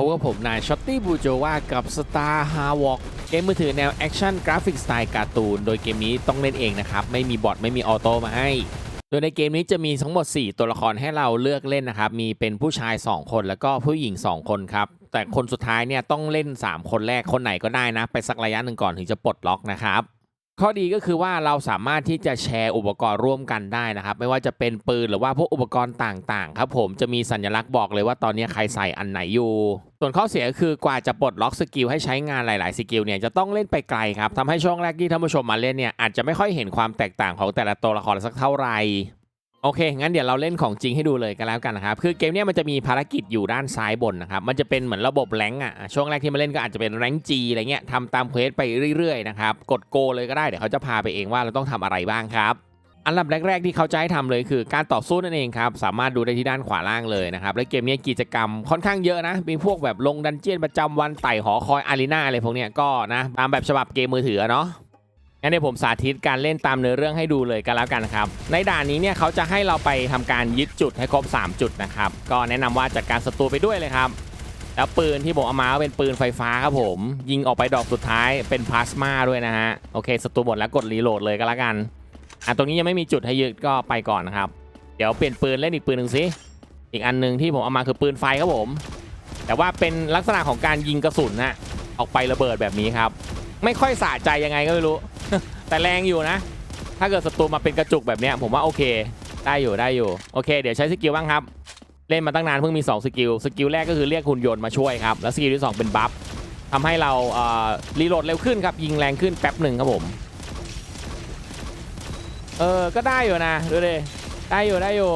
พบกับผมนายช็อตตี้บูโจวากับ Star h a w o k เกมมือถือแนวแอคชั่นกราฟิกสไตล์การ์ตูน โดยเกมนี้ต้องเล่นเองนะครับ ไม่มีบอทไม่มีออโต้มาให้ โดยในเกมนี้จะมีทั้งหมด 4 ตัวละครให้เราเลือกเล่นนะครับ มีเป็นผู้ชาย 2 คนแล้วก็ผู้หญิง 2 คนครับ แต่คนสุดท้ายเนี่ยต้องเล่น 3 คนแรกคนไหนก็ได้นะ ไปสักระยะหนึ่งก่อนถึงจะปลดล็อกนะครับข้อดีก็คือว่าเราสามารถที่จะแชร์อุปกรณ์ร่วมกันได้นะครับ ไม่ว่าจะเป็นปืนหรือว่าพวกอุปกรณ์ต่างๆ ครับผมจะมีสัญลักษณ์บอกเลยว่าตอนนี้ใครใส่อันไหนอยู่ ส่วนข้อเสียคือกว่าจะปลดล็อกสกิลให้ใช้งานหลาย ๆ สกิลเนี่ยจะต้องเล่นไปไกลครับทำให้ช่วงแรกที่ท่านผู้ชมมาเล่นเนี่ยอาจจะไม่ค่อยเห็นความแตกต่างของแต่ละตัวละครสักเท่าไหร่โอเค งั้นเดี๋ยวเราเล่นของจริงให้ดูเลยกันแล้วกันนะครับ คือเกมเนี้ยมันจะมีภารกิจอยู่ด้านซ้ายบนนะครับ มันจะเป็นเหมือนระบบแรงอะ ช่วงแรกที่มาเล่นก็อาจจะเป็นแรงจีอะไรเงี้ยทำตามเควสไปเรื่อยๆนะครับ กดโกเลยก็ได้ เดี๋ยวเขาจะพาไปเองว่าเราต้องทำอะไรบ้างครับ อันดับแรก ๆ ที่เขาจะให้ทำเลยคือการต่อสู้นั่นเองครับ สามารถดูได้ที่ด้านขวาล่างเลยนะครับ และเกมนี้กิจกรรมค่อนข้างเยอะนะ มีพวกแบบลงดันเจียนประจำวันไต่หอคอยอารีนาอะไรพวกเนี้ยก็นะตามแบบฉบับเกมมือถือเนาะงั้นเดี๋ยวผมสาธิตการเล่นตามเนื้อเรื่องให้ดูเลยกันแล้วกันครับ ในด่านนี้เนี่ยเขาจะให้เราไปทำการยึดจุดให้ครบ 3 จุดนะครับ ก็แนะนำว่าจัดการศัตรูไปด้วยเลยครับแล้วปืนที่ผมเอามาเป็นปืนไฟฟ้าครับผม ยิงออกไปดอกสุดท้ายเป็นพลาสมาด้วยนะฮะโอเคศัตรูหมดแล้วกดรีโหลดเลยก็แล้วกัน อะตรงนี้ยังไม่มีจุดให้ยึดก็ไปก่อนนะครับ เดี๋ยวเปลี่ยนปืนเล่นอีกปืนหนึ่งสิอีกอันหนึ่งที่ผมเอามาคือปืนไฟครับผม แต่ว่าเป็นลักษณะของการยิงกระสุนนะออกไประเบิดแบบนี้ครับ ไม่ค่อยสะใจยังไงก็ไม่รู้ แต่แรงอยู่นะ ถ้าเกิดศัตรูมาเป็นกระจุกแบบนี้ผมว่าโอเค ได้อยู่ได้อยู่โอเค เดี๋ยวใช้สกิลบ้างครับ เล่นมาตั้งนานเพิ่งมี 2 สกิลสกิลแรกก็คือเรียกหุ่นยนต์มาช่วยครับแล้วสกิลที่ 2 เป็นบัฟทำให้เราเอ่อรีโหลดเร็วขึ้นครับยิงแรงขึ้นแป๊บหนึ่งครับผม เออ ก็ได้อยู่นะ ดูดิ ได้อยู่ได้อยู่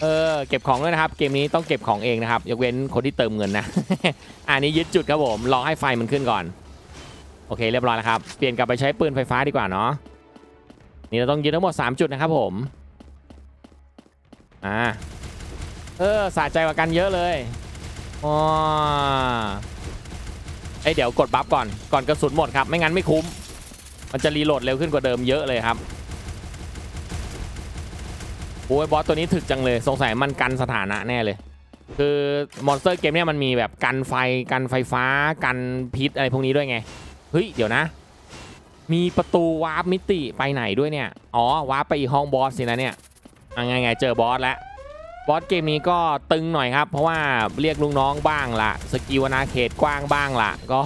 เออ เก็บของด้วยนะครับ เกมนี้ต้องเก็บของเองนะครับ ยกเว้นคนที่เติมเงินนะ อันนี้ยึดจุดครับผม รอให้ไฟมันขึ้นก่อน โอเค เรียบร้อยแล้วครับ เปลี่ยนกลับไปใช้ปืนไฟฟ้าดีกว่าเนาะ นี่เราต้องยึดทั้งหมด 3 จุดนะครับผม อ่า เออ สะใจกว่ากันเยอะเลยอ๋อเอ้เดี๋ยวกดบัฟก่อน ก่อนกระสุนหมดครับ ไม่งั้นไม่คุ้ม มันจะรีโหลดเร็วขึ้นกว่าเดิมเยอะเลยครับ โอ้ยบอสตัวนี้ถึกจังเลยสงสัยมันกันสถานะแน่เลย คือมอนสเตอร์เกมเนี่ยมันมีแบบกันไฟกันไฟฟ้ากันพิษอะไรพวกนี้ด้วยไงเฮ้ยเดี๋ยวนะ มีประตูวาร์ปมิติไปไหนด้วยเนี่ยอ๋อวาร์ปไปอีกห้องบอสสินะเนี่ยอะไงไงเจอบอสแล้วบอสเกมนี้ก็ตึงหน่อยครับ เพราะว่าเรียกลูกน้องบ้างละสกิลอนาเขตกว้างบ้างละก็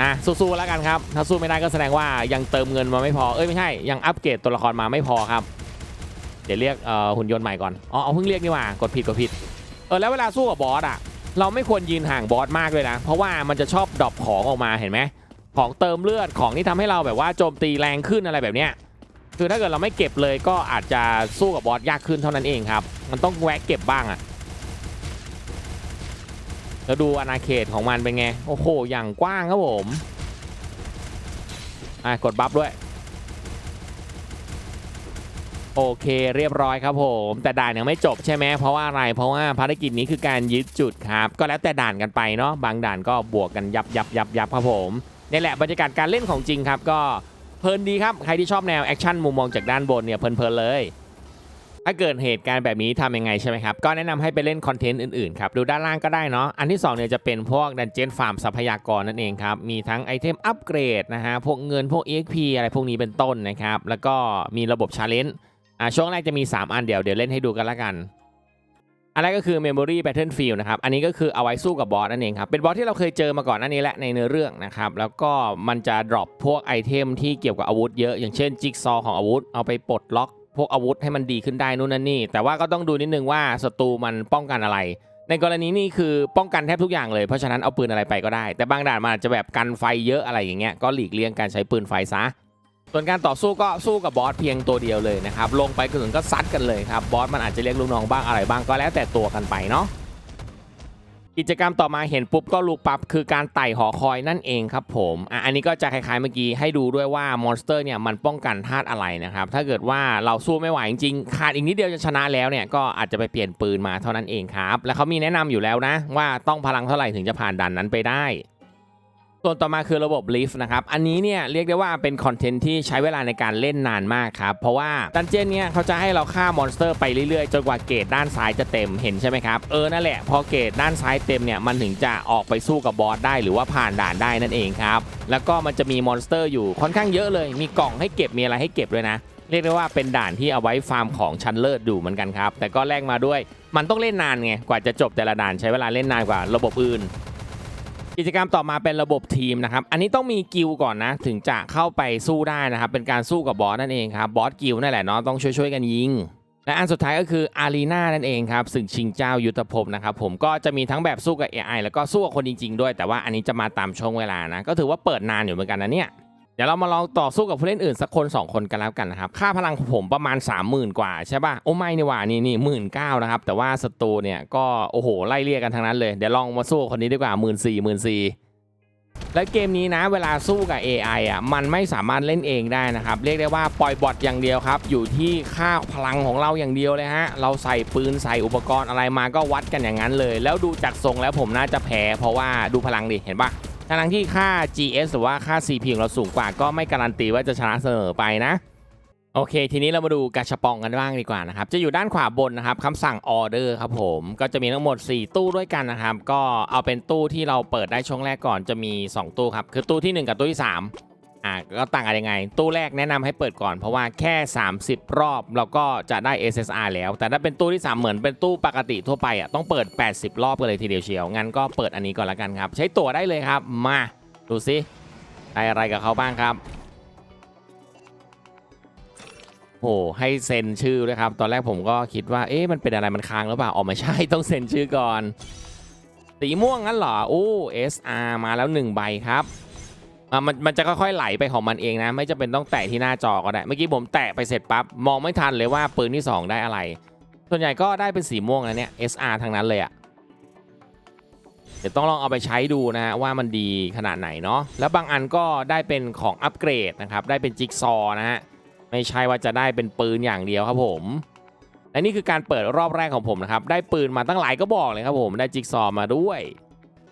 อะสู้ๆแล้วกันครับ ถ้าสู้ไม่ได้ก็แสดงว่ายังเติมเงินมาไม่พอเอ้ยไม่ใช่ยังอัปเกรดตัวละครมาไม่พอครับ เดี๋ยวเรียกหุ่นยนต์ใหม่ก่อน อ๋อเอาเพิ่งเรียกนี่ว่ากดผิดกดผิด เออแล้วเวลาสู้กับบอสอะ เราไม่ควรยืนห่างบอสมากเลยนะ เพราะว่ามันจะชอบดรอปของออกมาเห็นไหม ของเติมเลือดของที่ทำให้เราแบบว่าโจมตีแรงขึ้นอะไรแบบเนี้ย คือถ้าเกิดเราไม่เก็บเลยก็อาจจะสู้กับบอสยากขึ้นเท่านั้นเองครับ มันต้องแวะเก็บบ้างอะแล้วดูอาณาเขตของมันเป็นไง โอ้โห อย่างกว้างครับผม อะ กดบัฟด้วย โอเคเรียบร้อยครับผม แต่ด่านยังไม่จบใช่ไหมเพราะว่าอะไรเพราะว่าภารกิจนี้คือการยึดจุดครับ ก็แล้วแต่ด่านกันไปเนาะบางด่านก็บวกกันยับยับยับยับครับผมนี่แหละบรรยากาศการเล่นของจริงครับก็เพลินดีครับ ใครที่ชอบแนวแอคชั่นมุมมองจากด้านบนเนี่ยเพลินๆเลยถ้าเกิดเหตุการณ์แบบนี้ทำยังไงใช่ไหมครับ ก็แนะนำให้ไปเล่นคอนเทนต์อื่นๆครับ ดูด้านล่างก็ได้เนาะ อันที่2เนี่ยจะเป็นพวกดันเจียนฟาร์มทรัพยากรนั่นเองครับ มีทั้งไอเทมอัปเกรดนะฮะ พวกเงินพวก EXP อะไรพวกนี้เป็นต้นนะครับ แล้วก็มีระบบชาเลนจ์ อ่าช่วงแรกจะมี 3 อันเดี๋ยวเดี๋ยวเล่นให้ดูกันละกัน อันแรกก็คือ Memory Battlefield นะครับ อันนี้ก็คือเอาไว้สู้กับบอสนั่นเองครับ เป็นบอสที่เราเคยเจอมาก่อนนั่นนี้แหละในเนื้อเรื่องนะครับ แล้วก็มันจะ drop พวกไอเทมที่เกี่ยวกับอาวุธเยอะ อย่างเช่นจิ๊กซอของอาวุธ เอาไปปลดล็อกพวกอาวุธให้มันดีขึ้นได้นู่นนั่นนี่ แต่ว่าก็ต้องดูนิดนึงว่าศัตรูมันป้องกันอะไร ในกรณีนี้คือป้องกันแทบทุกอย่างเลย เพราะฉะนั้นเอาปืนอะไรไปก็ได้ แต่บางด่านมันอาจจะแบบกันไฟเยอะอะไรอย่างเงี้ย ก็หลีกเลี่ยงการใช้ปืนไฟซะ ส่วนการต่อสู้ก็สู้กับบอสเพียงตัวเดียวเลยนะครับ ลงไปกระสุนก็ซัดกันเลยครับ บอสมันอาจจะเรียกลูกน้องบ้างอะไรบ้างก็แล้วแต่ตัวกันไปเนาะ กิจกรรมต่อมาเห็นปุ๊บก็รู้ปั๊บคือการไต่หอคอยนั่นเองครับผมอะอันนี้ก็จะคล้ายๆเมื่อกี้ให้ดูด้วยว่ามอนสเตอร์เนี่ยมันป้องกันธาตุอะไรนะครับ ถ้าเกิดว่าเราสู้ไม่ไหวจริงๆขาดอีกนิดเดียวจะชนะแล้วเนี่ยก็อาจจะไปเปลี่ยนปืนมาเท่านั้นเองครับ แล้วเขามีแนะนำอยู่แล้วนะ ว่าต้องพลังเท่าไหร่ถึงจะผ่านด่านนั้นไปได้ ส่วนต่อมาคือระบบ Lift นะครับ อันนี้เนี่ยเรียกได้ว่าเป็นคอนเทนต์ที่ใช้เวลาในการเล่นนานมากครับ เพราะว่าดันเจี้ยนเนี่ยเขาจะให้เราฆ่ามอนสเตอร์ไปเรื่อยๆ จนกว่าเกรดด้านซ้ายจะเต็มเห็นใช่ไหมครับ เออ นั่นแหละ พอเกรดด้านซ้ายเต็มเนี่ยมันถึงจะออกไปสู้กับบอสได้หรือว่าผ่านด่านได้นั่นเองครับ แล้วก็มันจะมีมอนสเตอร์อยู่ค่อนข้างเยอะเลย มีกล่องให้เก็บมีอะไรให้เก็บด้วยนะ เรียกได้ว่าเป็นด่านที่เอาไว้ฟาร์มของชั้นเลิศดูเหมือนกันครับ แต่ก็แลกมาด้วย มันต้องเล่นนานไงกว่าจะจบแต่ละด่านใช้เวลาเล่นนานกว่าระบบอื่น กิจกรรมต่อมาเป็นระบบทีมนะครับ อันนี้ต้องมีกิลก่อนนะ ถึงจะเข้าไปสู้ได้นะครับ เป็นการสู้กับบอสนั่นเองครับ บอสกิลนั่นแหละเนาะ ต้องช่วยๆกันยิง และอันสุดท้ายก็คืออารีนานั่นเองครับซึ่งชิงเจ้ายุทธภพนะครับ ผมก็จะมีทั้งแบบสู้กับ AI แล้วก็สู้กับคนจริง ๆ ด้วย แต่ว่าอันนี้จะมาตามช่วงเวลานะ ก็ถือว่าเปิดนานอยู่เหมือนกันนะเนี่ย ดี๋ยวเรามาลองต่อสู้กับผู้เล่นอื่นสักคน 2 คนกันแล้วกันนะครับ ค่าพลังของผมประมาณ 30,000 กว่าใช่ป่ะ โอ้ไม่นี่ว่านี่นี่หมื่นเก้านะครับ แต่ว่าศัตรูเนี่ยก็โอ้โห ไล่เรียกกันทั้งนั้นเลย เดี๋ยวลองมาสู้คนนี้ดีกว่าหมื่นสี่หมื่นสี่และเกมนี้นะเวลาสู้กับ AI อะมันไม่สามารถเล่นเองได้นะครับ เรียกได้ว่าปล่อยบอทอย่างเดียวครับ อยู่ที่ค่าพลังของเราอย่างเดียวเลยฮะ เราใส่ปืนใส่อุปกรณ์อะไรมาก็วัดกันอย่างนั้นเลย แล้วดูจากทรงแล้วผมน่าจะแพ้เพราะว่าดูพลังดิเห็นปะ ทั้งที่ค่า GS หรือว่าค่า CP ของเราสูงกว่า ก็ไม่การันตีว่าจะชนะเสมอไปนะโอเค ทีนี้เรามาดูกาชาปองกันบ้างดีกว่านะครับ จะอยู่ด้านขวาบนนะครับคำสั่งออเดอร์ครับผม ก็จะมีทั้งหมด 4 ตู้ด้วยกันนะครับ ก็เอาเป็นตู้ที่เราเปิดได้ช่วงแรกก่อนจะมี 2 ตู้ครับ คือตู้ทีหนึ่1 กับตู้ที่ 3 อ่าก็ต่างกันยังไง ตู้แรกแนะนำให้เปิดก่อนเพราะว่าแค่ 30 รอบเราก็จะได้ SSR แล้ว แต่ถ้าเป็นตู้ที่ 3 เหมือนเป็นตู้ปกติทั่วไปอะต้องเปิด 80 รอบกันเลยทีเดียวเชียว งั้นก็เปิดอันนี้ก่อนละกันครับ ใช้ตั๋วได้เลยครับ มาดูซิได้อะไรกับเขาบ้างครับโหให้เซ็นชื่อด้วยครับ ตอนแรกผมก็คิดว่าเอ๊ะมันเป็นอะไรมันค้างหรือเปล่าออกมาใช่ต้องเซ็นชื่อก่อนสีม่วงงั้นเหรอโอ้ SR มาแล้ว1ใบครับ อะมันมันจะค่อยๆไหลไปของมันเองนะ ไม่จำเป็นต้องแตะที่หน้าจอก็ได้ เมื่อกี้ผมแตะไปเสร็จปั๊บมองไม่ทันเลยว่าปืนที่ 2 ได้อะไร ส่วนใหญ่ก็ได้เป็นสีม่วงนะเนี่ย SR ทั้งนั้นเลยอะเดี๋ยวต้องลองเอาไปใช้ดูนะฮะว่ามันดีขนาดไหนเนาะแล้วบางอันก็ได้เป็นของอัปเกรดนะครับได้เป็นจิ๊กซอว์นะฮะไม่ใช่ว่าจะได้เป็นปืนอย่างเดียวครับผมและนี่คือการเปิดรอบแรกของผมนะครับได้ปืนมาตั้งหลายก็บอกเลยครับผมได้จิ๊กซอว์มาด้วย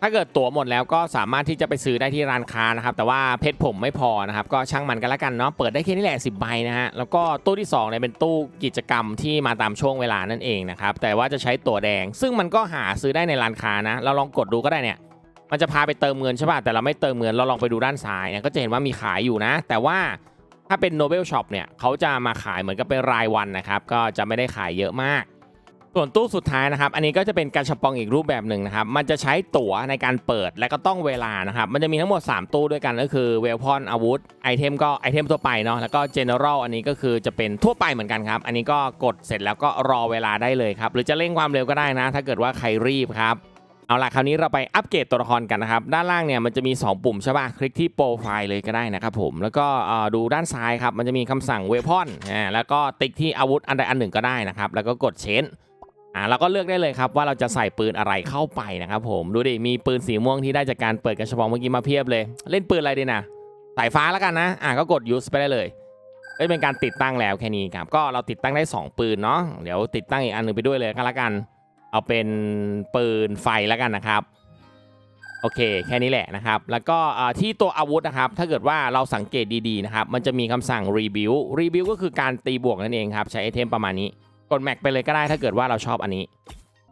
ถ้าเกิดตั๋วหมดแล้วก็สามารถที่จะไปซื้อได้ที่ร้านค้านะครับ แต่ว่าเพชรผมไม่พอนะครับ ก็ช่างมันกันละกันเนาะ เปิดได้แค่นี้แหละ 10 ใบนะฮะ แล้วก็ตู้ที่2เนี่ยเป็นตู้กิจกรรมที่มาตามช่วงเวลานั่นเองนะครับ แต่ว่าจะใช้ตั๋วแดง ซึ่งมันก็หาซื้อได้ในร้านค้านะ เราลองกดดูก็ได้เนี่ย มันจะพาไปเติมเงินใช่ป่ะ แต่เราไม่เติมเงิน เราลองไปดูด้านซ้ายเนี่ย ก็จะเห็นว่ามีขายอยู่นะ แต่ว่าถ้าเป็น Nobel Shop เนี่ยเขาจะมาขายเหมือนกับเป็นรายวันนะครับ ก็จะไม่ได้ขายเยอะมาก ส่วนตู้สุดท้ายนะครับ อันนี้ก็จะเป็นการชปองอีกรูปแบบหนึ่งนะครับ มันจะใช้ตั๋วในการเปิดและก็ต้องเวลานะครับ มันจะมีทั้งหมด 3 ตู้ด้วยกันก็คือเวลพอนอาวุธไอเทมก็ไอเทมทั่วไปเนาะแล้วก็ General อันนี้ก็คือจะเป็นทั่วไปเหมือนกันครับ อันนี้ก็กดเสร็จแล้วก็รอเวลาได้เลยครับ หรือจะเร่งความเร็วก็ได้นะ ถ้าเกิดว่าใครรีบครับเอาล่ะคราวนี้เราไปอัปเกรดตัวละครกันนะครับ ด้านล่างเนี่ยมันจะมี 2 ปุ่มใช่ป่ะคลิกที่โปรไฟล์เลยก็ได้นะครับผมแล้วก็ดูด้านซ้ายครับมันจะมีคำสั่งเวพอนแล้วก็ติ๊กที่อาวุธอันใดอันหนึ่งก็ได้นะครับแล้วก็กดเชน อ่าเราก็เลือกได้เลยครับว่าเราจะใส่ปืนอะไรเข้าไปนะครับผมดูดิมีปืนสีม่วงที่ได้จากการเปิดกระชบองเมื่อกี้มาเพียบเลย เล่นปืนอะไรดีนะสายฟ้าแล้วกันนะอ่าก็กด use ไปได้เลยเอ้ยเป็นการติดตั้งแล้วแค่นี้ครับก็เราติดตั้งได้ 2 ปืนเนาะเดี๋ยวติดตั้งอีกอันหนึ่งไปด้วยเลยก็แล้วกัน เอาเป็นปืนไฟแล้วกันนะครับโอเคแค่นี้แหละนะครับ แล้วก็ที่ตัวอาวุธนะครับ ถ้าเกิดว่าเราสังเกตดีๆนะครับ มันจะมีคำสั่ง rebuild rebuild ก็คือการตีบวกนั่นเองครับ ใช้ไอเทมประมาณนี้ กดแม็กไปเลยก็ได้ถ้าเกิดว่าเราชอบอันนี้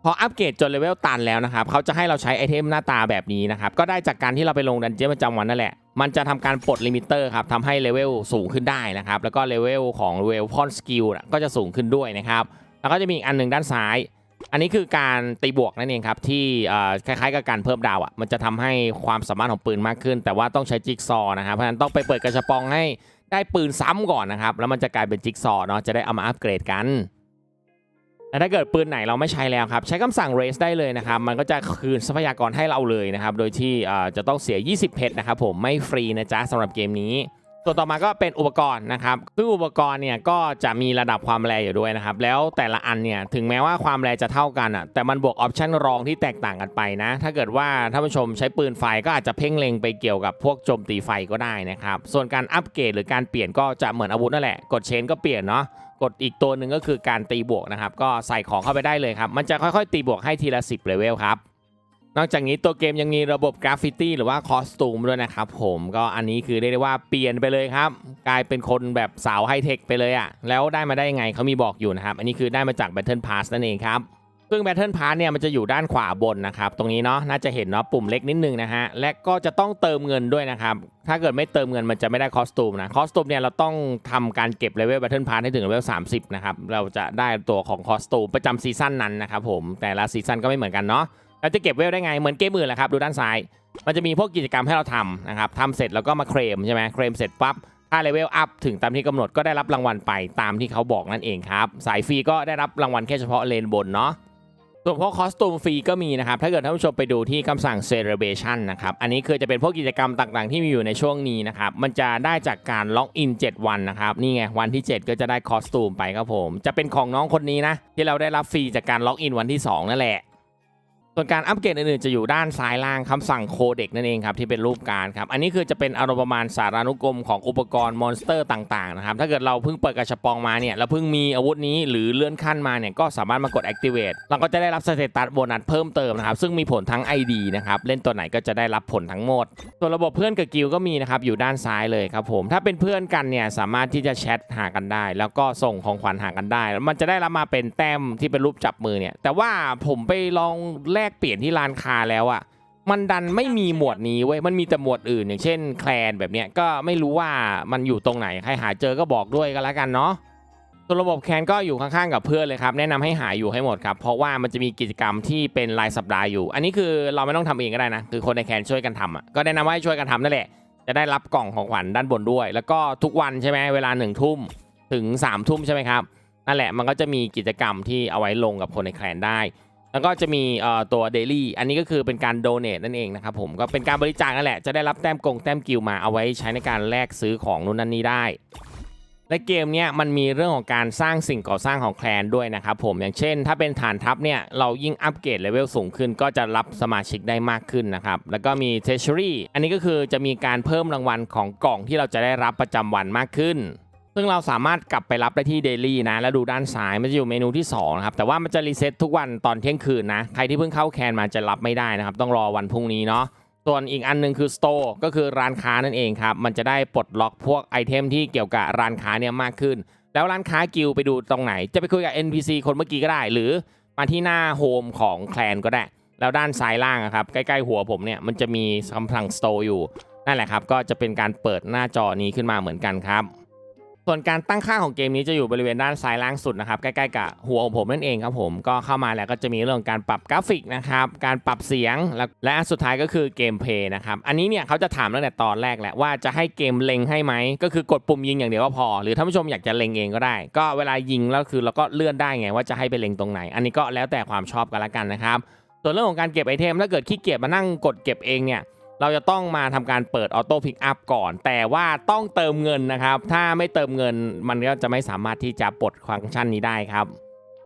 พออัปเกรดจนเลเวลตันแล้วนะครับเขาจะให้เราใช้ไอเทมหน้าตาแบบนี้นะครับก็ได้จากการที่เราไปลงดันเจี้ยนประจำวันนั่นแหละมันจะทำการปลดลิมิเตอร์ครับทำให้เลเวลสูงขึ้นได้นะครับแล้วก็เลเวลของเลเวลพอนสกิลก็จะสูงขึ้นด้วยนะครับแล้วก็จะมีอีกอันหนึ่งด้านซ้าย อันนี้คือการตีบวกนั่นเองครับที่คล้ายๆกับการเพิ่มดาวอะมันจะทำให้ความสามารถของปืนมากขึ้น แต่ว่าต้องใช้จิ๊กซอว์นะครับเพราะฉะนั้นต้องไปเปิดกระชบปองให้ได้ปืนซ้ำก่อนนะครับแล้วมันจะกลายเป็นจิ๊กซอเนาะจะได้เอามาอัปเกรดกัน และถ้าเกิดปืนไหนเราไม่ใช้แล้วครับ ใช้คำสั่ง raise ได้เลยนะครับ มันก็จะคืนทรัพยากรให้เราเลยนะครับ โดยที่จะต้องเสีย 20 เพชรนะครับผมไม่ฟรีนะจ๊ะสำหรับเกมนี้ ส่วนต่อมาก็เป็นอุปกรณ์นะครับซึ่งอุปกรณ์เนี่ยก็จะมีระดับความแรงอยู่ด้วยนะครับ แล้วแต่ละอันเนี่ยถึงแม้ว่าความแรงจะเท่ากันอะแต่มันบวกออปชันรองที่แตกต่างกันไปนะ ถ้าเกิดว่าท่านผู้ชมใช้ปืนไฟก็อาจจะเพ่งเล็งไปเกี่ยวกับพวกโจมตีไฟก็ได้นะครับ ส่วนการอัปเกรดหรือการเปลี่ยนก็จะเหมือนอาวุธนั่นแหละ กดเชนก็เปลี่ยนเนาะกดอีกตัวหนึ่งก็คือการตีบวกนะครับ ก็ใส่ของเข้าไปได้เลยครับ มันจะค่อยๆ ตีบวกให้ทีละ 10เลเวลครับ นอกจากนี้ตัวเกมยังมีระบบกราฟฟิตี้หรือว่าคอสตูมด้วยนะครับผมก็อันนี้คือเรียกได้ว่าเปลี่ยนไปเลยครับ กลายเป็นคนแบบสาวไฮเทคไปเลยอะ่ะ แล้วได้มาได้ยังไงเขามีบอกอยู่นะครับ อันนี้คือได้มาจาก Battle Pass นั่นเองครับ ซึ่ง Battle Pass เนี่ยมันจะอยู่ด้านขวาบนนะครับ ตรงนี้เนาะน่าจะเห็นเนาะปุ่มเล็กนิดนึงนะฮะ และก็จะต้องเติมเงินด้วยนะครับ ถ้าเกิดไม่เติมเงินมันจะไม่ได้คอสตูมนะคอสตูมเนี่ยเราต้องทำการเก็บเลเวล Battle Pass ให้ถึงเลเวล30นะครับเราจะได้ตัวของคอสตูมประจำซีซั่นนั้นนะครับผมแต่ละซีซั่นก็ไม่เหมือนกันเนาะ เราจะเก็บเวลได้ไงเหมือนเกมอื่นแหละครับดูด้านซ้าย มันจะมีพวกกิจกรรมให้เราทำนะครับทำเสร็จแล้วก็มาเคลมใช่ไหมเคลมเสร็จปั๊บถ้าเลเวลอัพถึงตามที่กำหนดก็ได้รับรางวัลไปตามที่เขาบอกนั่นเองครับ สายฟรีก็ได้รับรางวัลแค่เฉพาะเลนบนเนาะส่วนพวกคอสตูมฟรีก็มีนะครับ ถ้าเกิดท่านผู้ชมไปดูที่คำสั่ง celebration นะครับ อันนี้คือจะเป็นพวกกิจกรรมต่างๆ ที่มีอยู่ในช่วงนี้นะครับ มันจะได้จากการล็อกอิน 7 วันนะครับ นี่ไง วันที่ 7 ก็จะได้คอสตูมไปครับผม จะเป็นของน้องคนนี้นะ ที่เราได้รับฟรีจากการล็อกอินวันที่ 2 นั่นแหละ ส่วนการอัปเกรดอื่นๆจะอยู่ด้านซ้ายล่างคำสั่งโคเด็กนั่นเองครับที่เป็นรูปการครับอันนี้คือจะเป็นอารมณ์ประมาณสารานุกรมของอุปกรณ์มอนสเตอร์ต่างๆนะครับถ้าเกิดเราเพิ่งเปิดกระชับปองมาเนี่ยเราเพิ่งมีอาวุธนี้หรือเลื่อนขั้นมาเนี่ยก็สามารถมากด activate เราก็จะได้รับสเตตัสโบนัสเพิ่มเติมนะครับซึ่งมีผลทั้ง ID นะครับเล่นตัวไหนก็จะได้รับผลทั้งหมดส่วนระบบเพื่อนกับกิลก็มีนะครับอยู่ด้านซ้ายเลยครับผมถ้าเป็นเพื่อนกันเนี่ยสามารถที่จะแชทหากันได้ แล้วก็ส่งของขวัญหากันได้แล้วมันจะได้รับมาเป็นแต้มที่เป็นรูปจับมือเนี่ยแต่ว่าผมไปลองแลกเปลี่ยนที่ร้านค้าแล้วอะมันดันไม่มีหมวดนี้เว้ย มันมีแต่หมวดอื่นอย่างเช่นแคลนแบบเนี้ยก็ไม่รู้ว่ามันอยู่ตรงไหน ใครหาเจอก็บอกด้วยก็แล้วกันเนาะส่วนระบบแคนก็อยู่ข้างๆกับเพื่อนเลยครับ แนะนำให้หาอยู่ให้หมดครับ เพราะว่ามันจะมีกิจกรรมที่เป็นรายสัปดาห์อยู่ อันนี้คือเราไม่ต้องทำเองก็ได้นะ คือคนในแคนช่วยกันทำอะ ก็แนะนำว่าให้ช่วยกันทำนั่นแหละ จะได้รับกล่องของขวัญด้านบนด้วย แล้วก็ทุกวันใช่ไหมเวลาหนึ่งทุ่มถึง3ามทุ่มใช่ไหมครับ นั่นแหละมันก็จะมีกิจกรรมที่เอาไว้ลงกับคนในแคนได้ แล้วก็จะมีตัวเดลี่อันนี้ก็คือเป็นการโดเน a นั่นเองนะครับผมก็เป็นการบริจาคนั่นแหละจะได้รับแต้มกงแต้มกิลมาเอาไว้ใช้ในการแลกซื้อของนู่นนั่นนี่ได้ และเกมเนี้ยมันมีเรื่องของการสร้างสิ่งก่อสร้างของแคลนด้วยนะครับผมอย่างเช่น ถ้าเป็นฐานทัพเนี่ยเรายิ่งอัปเกรดเลเวลสูงขึ้น ก็จะรับสมาชิกได้มากขึ้นนะครับแล้วก็มีเท s ช r y อันนี้ก็คือจะมีการเพิ่มรางวัลของกล่องที่เราจะได้รับประจำวันมากขึ้น ซึ่งเราสามารถกลับไปรับได้ที่เดลี่นะ แล้วดูด้านซ้ายมันจะอยู่เมนูที่2นะครับ แต่ว่ามันจะรีเซ็ตทุกวันตอนเที่ยงคืนนะ ใครที่เพิ่งเข้าแคนมาจะรับไม่ได้นะครับ ต้องรอวันพรุ่งนี้เนาะ ส่วนอีกอันหนึงคือ Store ก็คือร้านค้านั่นเองครับ มันจะได้ปลดล็อกพวกไอเทมที่เกี่ยวกับร้านค้าเนี่ยมากขึ้น แล้วร้านค้ากิลไปดูตรงไหน จะไปคุยกับ NPC คนเมื่อกี้ก็ได้ หรือมาที่หน้าโฮมของแคลนก็ได้ แล้วด้านซ้ายล่างครับ ใกล้ๆหัวผมเนี่ย มันจะมีคำสั่ง Store อยู่ นั่นแหละครับ ก็จะเป็นการเปิดหน้าจอนี้ขึ้นมาเหมือนกันครับ ส่วนการตั้งค่าของเกมนี้จะอยู่บริเวณด้านซ้ายล่างสุดนะครับใกล้ๆกับหัวของผมนั่นเองครับผมก็เข้ามาแล้วก็จะมีเรื่องการปรับกราฟิกนะครับการปรับเสียงและและสุดท้ายก็คือเกมเพย์นะครับอันนี้เนี่ยเขาจะถามตั้งแต่ตอนแรกแหละว่าจะให้เกมเล็งให้ไหมก็คือกดปุ่มยิงอย่างเดียวก็พอ หรือท่านผู้ชมอยากจะเล็งเองก็ได้ ก็เวลายิงแล้วคือเราก็เลื่อนได้ไงว่าจะให้ไปเล็งตรงไหน อันนี้ก็แล้วแต่ความชอบกันละกันนะครับส่วนเรื่องของการเก็บไอเทมถ้าเกิดขี้เกียจมานั่งกดเก็บเองเนี่ย เราจะต้องมาทำการเปิดออโต้พิกอัพก่อน แต่ว่าต้องเติมเงินนะครับ ถ้าไม่เติมเงินมันก็จะไม่สามารถที่จะปลดฟังก์ชันนี้ได้ครับ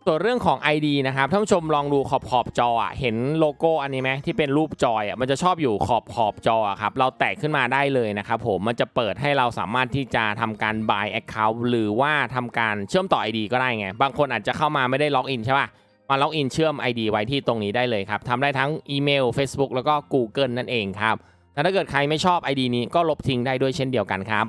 ส่วนเรื่องของ ID นะครับท่านผู้ชมลองดูขอบขอบจออะเห็นโลโก้อันนี้ไหมที่เป็นรูปจอยอะมันจะชอบอยู่ขอบขอบจอครับเราแตะขึ้นมาได้เลยนะครับผมมันจะเปิดให้เราสามารถที่จะทำการ buy account หรือว่าทำการเชื่อมต่อ ID ก็ได้ไง บางคนอาจจะเข้ามาไม่ได้ล็อกอินใช่ป่ะ มาล็อกอินเชื่อม ID ไว้ที่ตรงนี้ได้เลยครับทำได้ทั้งอีเมล Facebook แล้วก็ Google นั่นเองครับแต่ถ้าเกิดใครไม่ชอบ ID นี้ก็ลบทิ้งได้ด้วยเช่นเดียวกันครับ